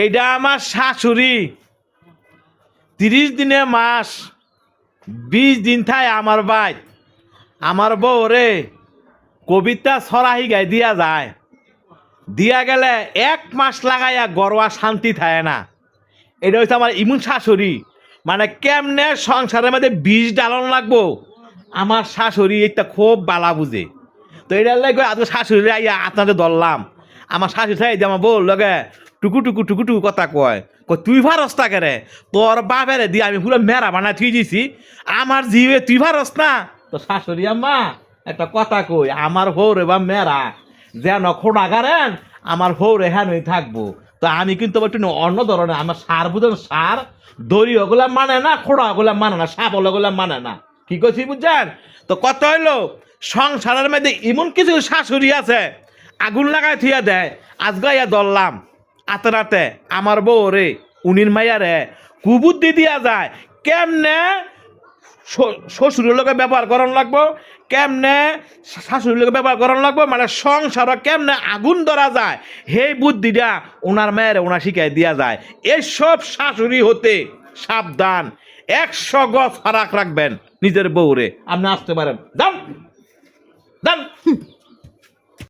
এইটা আমার শাশুড়ি। তিরিশ দিনে মাস, বিশ দিন থায় আমার ভাই আমার বউ রে, কবিতা সরাহি গাই দিয়া যায়। দিয়া গেলে এক মাস লাগাইয়া গরোয়া শান্তি থাকে না। এটা হচ্ছে আমার ইমুন শাশুড়ি। মানে কেমনে সংসারের মধ্যে বীজ ডালন লাগবো? আমার শাশুড়ি এটা খুব বালা বুঝে। তো এটা লাগে আজকে শাশুড়ি আইয়া আপনাদের ধরলাম। আমার শাশুড়ি থাই আমার বল লগে টুকু টুকু টুকু টুকু কথা কয়। কয়, তুই ভারস তা কেরে তোর বাপেরে দিয়ে আমি পুরো মেরা বানায় থুই দিছি। আমার জিবে তুই ভারস না তো শাশুড়ি আম্মা একটা কথা কই আমার ভৌরে বা মেরা যেন খোড়া গারেন আমার ভৌরে হ্যাঁ থাকব। তো আমি কিন্তু একটু অন্য ধরনের আমার সার বুঝেন সার দড়ি ওগুলা মানে না খোড়া ওগুলা মানে না সাপ ওগুলা মানে না। কি করছি বুঝছেন তো কত হইল? সংসারের মধ্যে এমন কিছু শাশুড়ি আছে, আগুন লাগাই থিয়া দেয় আজকে ইয়া ধরলাম আতে রাতে আমার বউ রে, উনির মাইয়া রে, কুবুদ্ধি দিয়া যায়। কেমনে শ্বশুরের লোকে ব্যবহার করান লাগবো? কেমনে শাশুড়ির লোকে ব্যবহার করান লাগবো? মানে সংসার কেমনে আগুন ধরা যায়? সেই বুদ্ধিটা ওনার মেয়ের ওনার শিখাই দিয়া যায়। এসব শাশুড়ি হতে সাবধান। একশো গজ ফারাক রাখবেন নিজের বউরে। আপনি আসতে পারেন। যান! যান!